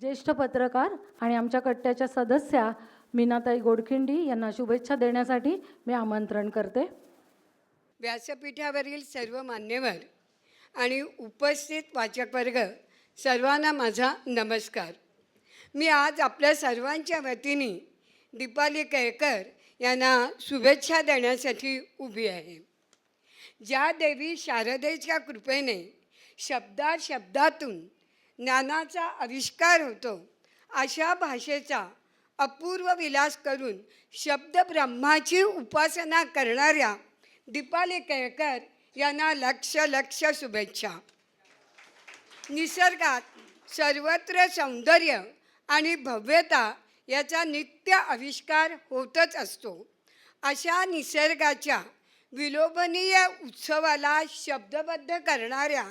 ज्येष्ठ पत्रकार आणि आमच्या कट्ट्याच्या सदस्या मीनाताई गोडखिंडी यांना शुभेच्छा देण्यासाठी मी आमंत्रण करते. व्यासपीठावरील सर्व मान्यवर आणि उपस्थित वाचकवर्ग सर्वांना माझा नमस्कार. मी आज आपल्या सर्वांच्या वतीने दीपाली केळकर यांना शुभेच्छा देण्यासाठी उभी आहे. ज्या देवी शारदेच्या कृपेने शब्दा शब्दातून ज्ञानाचा आविष्कार होतो. अशा भाषेचा अपूर्व विलास करून शब्द ब्रह्माची उपासना करणाऱ्या दीपाली केळकर यांना लक्ष लक्ष शुभेच्छा. निसर्गात सर्वत्र सौंदर्य आणि भव्यता याचा नित्य आविष्कार होतच असतो. अशा निसर्गाच्या विलोभनीय उत्सवाला शब्दबद्ध करणाऱ्या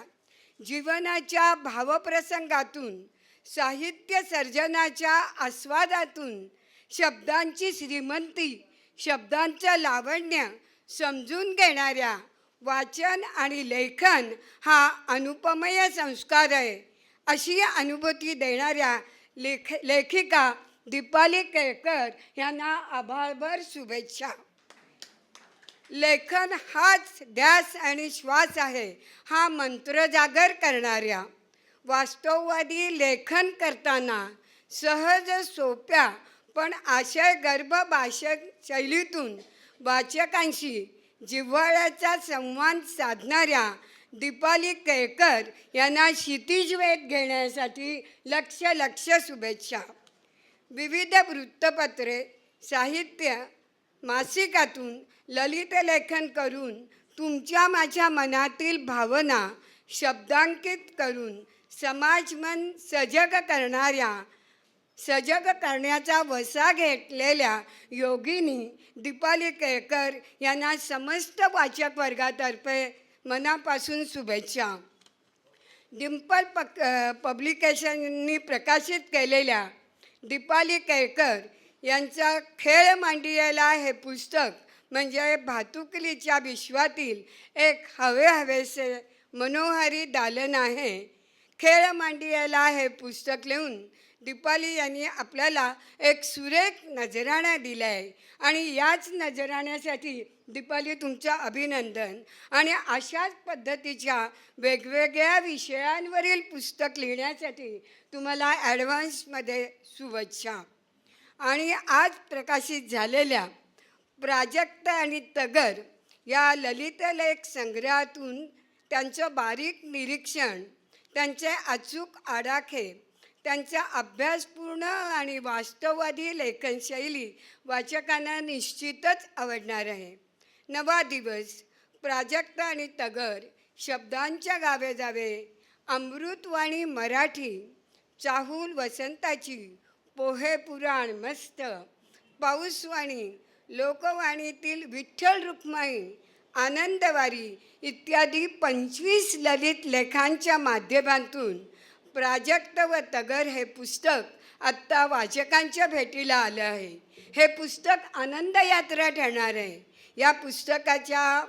जीवनाच्या भावप्रसंगातून साहित्य सर्जनाच्या आस्वादातून शब्दांची श्रीमंती शब्दांचं लावण्य समजून घेणाऱ्या वाचन आणि लेखन हा अनुपमय संस्कार आहे अशी अनुभूती देणाऱ्या लेख लेखिका दीपाली केळकर यांना आभारभर शुभेच्छा. लेखन हाच ध्यास आणि श्वास आहे हा मंत्र जागर करणाऱ्या. वास्तववादी लेखन करताना सहज सोप्या पण आशय गर्भ भाषक शैलीतून वाचकांशी जिव्हाळ्याचा संवाद साधणाऱ्या दीपाली केळकर यांना क्षितिज वेध घेण्यासाठी लक्ष लक्ष शुभेच्छा. विविध वृत्तपत्रे साहित्य मासिकातून ललित लेखन करून तुमच्या माझ्या मनातील भावना शब्दांकित करून समाजमन सजग करणाऱ्या सजग करण्याचा वसा घेतलेल्या योगिनी दीपाली केळकर यांना समस्त वाचक वर्गातर्फे मनापासून शुभेच्छा. डिम्पल पक पब्लिकेशननी प्रकाशित केलेल्या दीपाली केळकर यांचा खेळ मांडियाला हे पुस्तक. म्हणजे भातुकलीच्या विश्वातील एक हवे हवेसे मनोहारी दालन आहे. खेळ मांडियाला हे पुस्तक लिहून. दीपाली यांनी आपल्याला एक सुरेख नजराणा दिला आहे आणि याच नजराण्यासाठी दीपाली तुमचं अभिनंदन. आणि अशाच पद्धतीच्या वेगवेगळ्या विषयांवरील पुस्तक लिहिण्यासाठी तुम्हाला ॲडव्हान्समध्ये शुभेच्छा. आणि आज प्रकाशित झालेल्या प्राजक्त आणि तगर या ललितलेख संग्रहातून त्यांचं बारीक निरीक्षण त्यांचे अचूक आडाखे त्यांचा अभ्यासपूर्ण आणि वास्तववादी लेखनशैली वाचकांना निश्चितच आवडणार आहे. नवा दिवस प्राजक्त आणि तगर शब्दांच्या गावे जावे अमृतवाणी मराठी चाहूल वसंताची पोहे पुराण मस्त. पाऊसवाणी लोकवाणीतील विठ्ठल रुक्माई आनंदवारी इत्यादी पंचवीस ललित लेखांच्या माध्यमातून प्राजक्त व तगर हे पुस्तक आत्ता वाचकांच्या भेटीला आलं आहे. हे पुस्तक आनंद यात्रा ठरणार आहे. या पुस्तकाच्या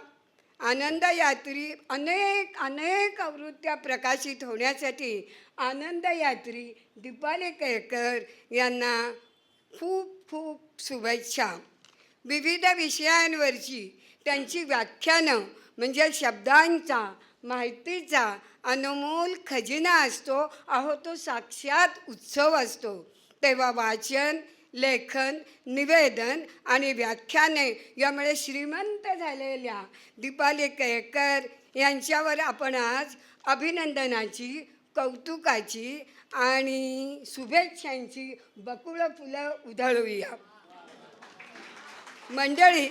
आनंद यात्री अनेक अनेक आवृत्त्या प्रकाशित होण्यासाठी आनंद यात्री दीपाली केळकर यांना खूप खूप शुभेच्छा. विविध विषयांवरची त्यांची व्याख्यानं म्हणजे शब्दांचा माहितीचा अनमोल खजिना असतो अहो तो साक्षात उत्सव असतो. तेव्हा वाचन लेखन निवेदन आणि व्याख्याने यामुळे श्रीमंत झालेल्या दीपाली केळकर यांच्यावर आपण आज अभिनंदनाची कौतुकाची आणि शुभेच्छांची बकुळं फुलं उधळूया. मंडळी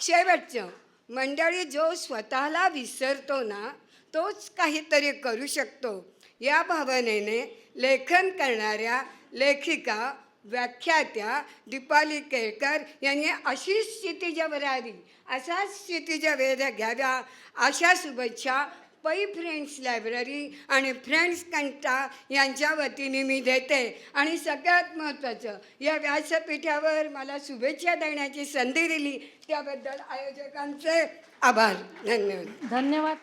शेवटचं मंडळी जो स्वतःला विसरतो ना तोच काहीतरी करू शकतो. या भावनेने लेखन करणाऱ्या लेखिका व्याख्यात्या दीपाली केळकर यांनी अशीच स्थितीच्या वरारी असाच स्थितीच्या वेध घ्याव्या. अशा शुभेच्छा पै फ्रेंड्स लायब्ररी आणि फ्रेंड्स कंटा यांच्या वतीने मी देते. आणि सगळ्यात महत्त्वाचं या व्यासपीठावर मला शुभेच्छा देण्याची संधी दिली. त्याबद्दल आयोजकांचे आभार. धन्यवाद. धन्यवाद.